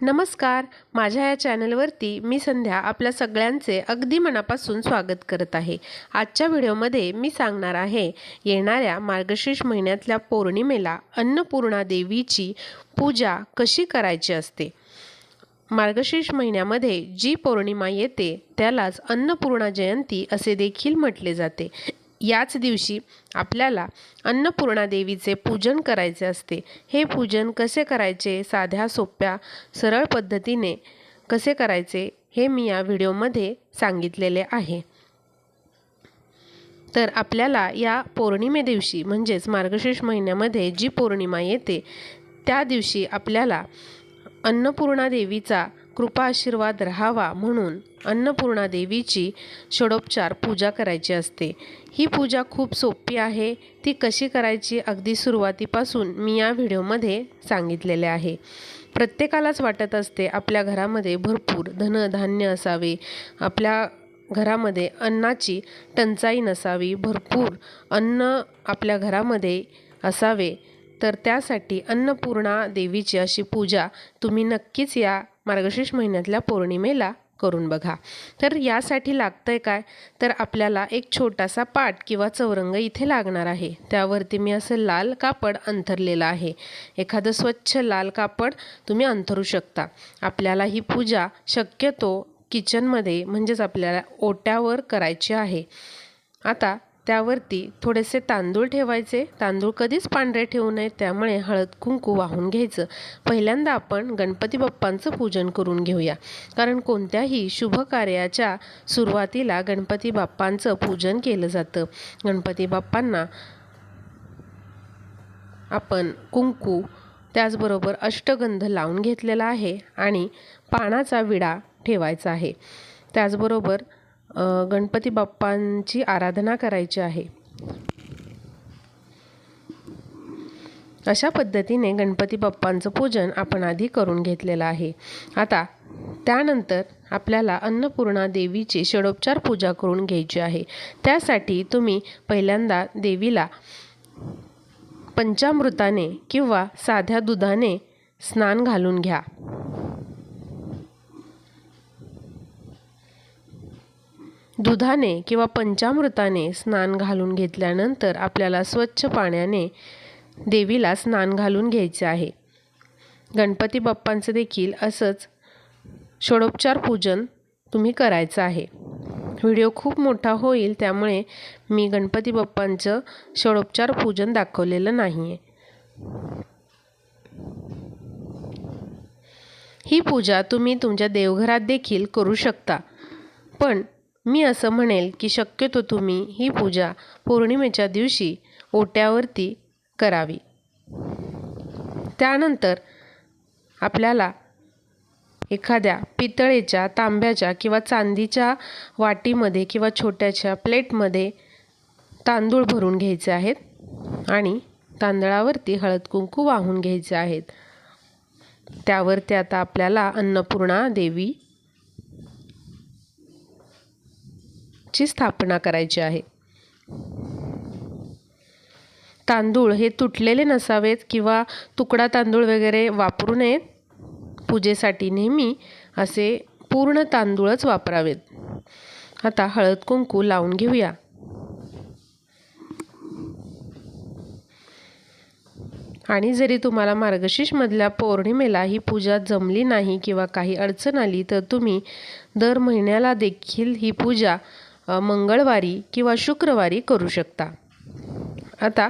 नमस्कार. माझ्या या चॅनलवरती मी संध्या आपल्या सगळ्यांचे अगदी मनापासून स्वागत करत आहे. आजच्या व्हिडिओमध्ये मी सांगणार आहे येणाऱ्या मार्गशीर्ष महिन्यातल्या पौर्णिमेला अन्नपूर्णा देवीची पूजा कशी करायची असते? मार्गशीर्ष महिन्यामध्ये जी पौर्णिमा येते त्यालाच अन्नपूर्णा जयंती असे देखील म्हटले जाते. याच दिवशी आपल्याला अन्नपूर्णा देवीचे पूजन करायचे असते. हे पूजन कसे करायचे? साध्या सोप्या सरळ पद्धतीने कसे करायचे? हे मी या व्हिडिओमध्ये सांगितलेले आहे. तर आपल्याला या पौर्णिमे दिवशी म्हणजेच मार्गशीर्ष महिन्यामध्ये जी पौर्णिमा येते त्या दिवशी आपल्याला अन्नपूर्णा देवीचा कृपा आशीर्वाद राहावा म्हणून अन्नपूर्णा देवीची षडोपचार पूजा करायची असते. ही पूजा खूप सोपी आहे. ती कशी करायची अगदी सुरुवातीपासून मी या व्हिडिओमध्ये सांगितलेले आहे. प्रत्येकालाच वाटत असते आपल्या घरामध्ये भरपूर धनधान्य असावे. आपल्या घरामध्ये अन्नाची टंचाई नसावी. भरपूर अन्न आपल्या घरामध्ये असावे. तर त्यासाठी अन्नपूर्णा देवीची अशी पूजा तुम्ही नक्कीच या मार्गशीर्ष महिन्यातल्या पौर्णिमेला करून बघा. तर यासाठी लागतं आहे काय? तर आपल्याला एक छोटासा पाट किंवा चौरंग इथे लागणार आहे. त्यावरती मी असं लाल कापड अंथरलेलं आहे. एखादं स्वच्छ लाल कापड तुम्ही अंथरू शकता. आपल्याला ही पूजा शक्यतो किचनमध्ये म्हणजेच आपल्याला ओट्यावर करायची आहे. आता त्यावरती थोडेसे तांदूळ ठेवायचे. तांदूळ कधीच पांढरे ठेवू नये त्यामुळे हळद कुंकू वाहून घ्यायचं. पहिल्यांदा आपण गणपती बाप्पांचं पूजन करून घेऊया. कारण कोणत्याही शुभ कार्याच्या सुरुवातीला गणपती बाप्पांचं पूजन केलं जातं. गणपती बाप्पांना आपण कुंकू त्याचबरोबर अष्टगंध लावून घेतलेला आहे आणि पानाचा विडा ठेवायचा आहे. त्याचबरोबर गणपती बाप्पांची आराधना करायची आहे. अशा पद्धतीने गणपती बाप्पांचं पूजन आपण आधी करून घेतलेलं आहे. आता त्यानंतर आपल्याला अन्नपूर्णा देवीची षडोपचार पूजा करून घ्यायची आहे. त्यासाठी तुम्ही पहिल्यांदा देवीला पंचामृताने किंवा साध्या दुधाने स्नान घालून घ्या. दुधाने किंवा पंचामृताने स्नान घालून घेतल्यानंतर आपल्याला स्वच्छ पाण्याने देवीला स्नान घालून घ्यायचे आहे. गणपती बाप्पांचं देखील असंच षडोपचार पूजन तुम्ही करायचं आहे. व्हिडिओ खूप मोठा होईल त्यामुळे मी गणपती बाप्पांचं षडोपचार पूजन दाखवलेलं नाही आहे ही पूजा तुम्ही तुमच्या देवघरात देखील करू शकता. पण मी असं म्हणेल की शक्यतो तुम्ही ही पूजा पौर्णिमेच्या दिवशी ओट्यावरती करावी. त्यानंतर आपल्याला एखाद्या पितळेच्या तांब्याच्या किंवा चांदीच्या वाटीमध्ये किंवा छोट्याच्या प्लेटमध्ये तांदूळ भरून घ्यायचे आहेत आणि तांदळावरती हळद कुंकू वाहून घ्यायचे आहेत. त्यावरती आता आपल्याला अन्नपूर्णा देवी ची स्थापना करायची आहे. तांदूळ हे तुटलेले नसावेत किंवा तुकडा तांदूळ वगैरे वापरू नयेत पूजेसाठी नेहमी असे पूर्ण तांदूळच वापरावेत. आता हळद कुंकू लावून घेऊया. आणि जरी तुम्हाला मार्गशीर्षमधल्या पौर्णिमेला ही पूजा जमली नाही किंवा काही अडचण आली तर तुम्ही दर महिन्याला देखील ही पूजा मंगळवारी किंवा शुक्रवारी करू शकता. आता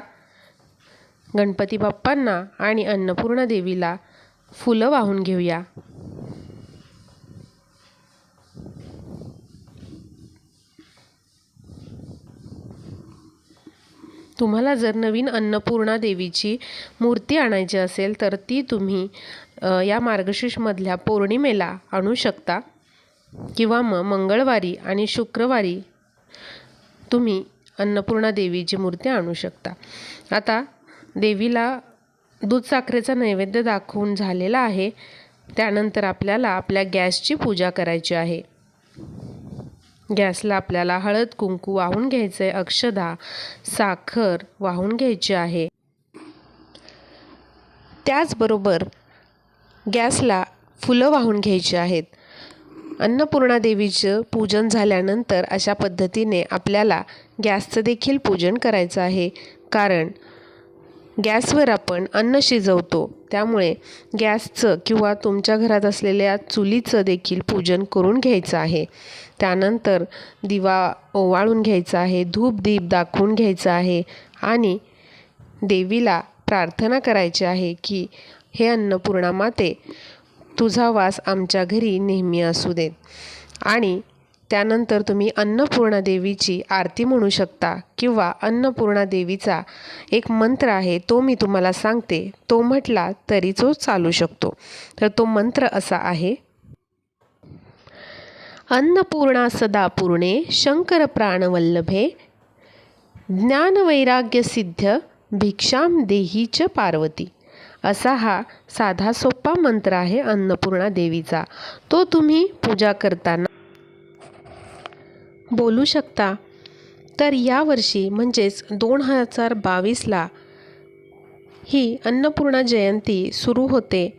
गणपती बाप्पांना आणि अन्नपूर्णा देवीला फुलं वाहून घेऊया. तुम्हाला जर नवीन अन्नपूर्णा देवीची मूर्ती आणायची असेल तर ती तुम्ही या मार्गशीर्षमधल्या पौर्णिमेला आणू शकता. किंवा मग मंगळवारी आणि शुक्रवारी तुम्ही अन्नपूर्णा देवीची मूर्ती आणू शकता. आता देवीला दूध साखरेचा नैवेद्य दाखवून झालेला आहे. त्यानंतर आपल्याला आपल्या गॅसची पूजा करायची आहे. गॅसला आपल्याला हळद कुंकू वाहून घ्यायचं आहे अक्षदा साखर वाहून घ्यायची आहे. त्याचबरोबर गॅसला फुलं वाहून घ्यायची आहेत. अन्नपूर्णा देवीचं पूजन झाल्यानंतर अशा पद्धतीने आपल्याला गॅसचं देखील पूजन करायचं आहे. कारण गॅसवर आपण अन्न शिजवतो. त्यामुळे गॅसचं किंवा तुमच्या घरात असलेल्या चुलीचं देखील पूजन करून घ्यायचं आहे. त्यानंतर दिवा ओवाळून घ्यायचा आहे धूप दीप दाखवून घ्यायचं आहे आणि देवीला प्रार्थना करायची आहे की हे अन्नपूर्णा माते तुझा वास आमच्या घरी नेहमी असू देत. आणि त्यानंतर तुम्ही अन्नपूर्णा देवीची आरती म्हणू शकता किंवा अन्नपूर्णा देवीचा एक मंत्र आहे तो मी तुम्हाला सांगते. तो म्हटला तरी तो चालू शकतो. तर तो मंत्र असा आहे. अन्नपूर्णा सदा पूर्णे शंकर प्राणवल्लभे ज्ञानवैराग्यसिद्ध भिक्षाम देही च पार्वती. असा हा साधा सोपा मंत्र आहे अन्नपूर्णा देवीचा. तो तुम्ही पूजा करताना बोलू शकता. तर यावर्षी म्हणजेच दोन हजार बावीसला ही अन्नपूर्णा जयंती सुरू होते.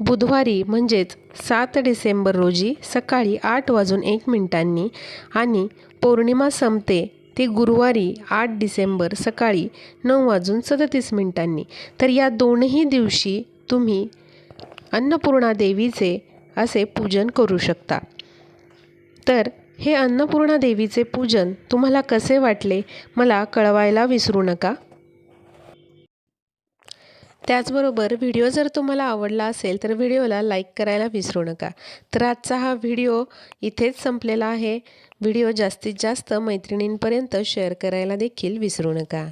बुधवारी म्हणजेच सात डिसेंबर रोजी सकाळी आठ वाजून एक मिनिटांनी आणि पौर्णिमा संपते. ते गुरुवारी आठ डिसेंबर सकाळी नऊ वाजून सदतीस मिनिटांनी. तर या दोनही दिवशी तुम्ही अन्नपूर्णा देवीचे असे पूजन करू शकता. तर हे अन्नपूर्णा देवीचे पूजन तुम्हाला कसे वाटले? मला कळवायला विसरू नका. त्याचबरोबर व्हिडिओ जर तुम्हाला आवडला असेल तर व्हिडिओला लाईक करायला विसरू नका. तर आजचा हा व्हिडिओ इथेच संपलेला आहे. व्हिडिओ जास्तीत जास्त मैत्रिणींपर्यंत शेअर करायला देखील विसरू नका.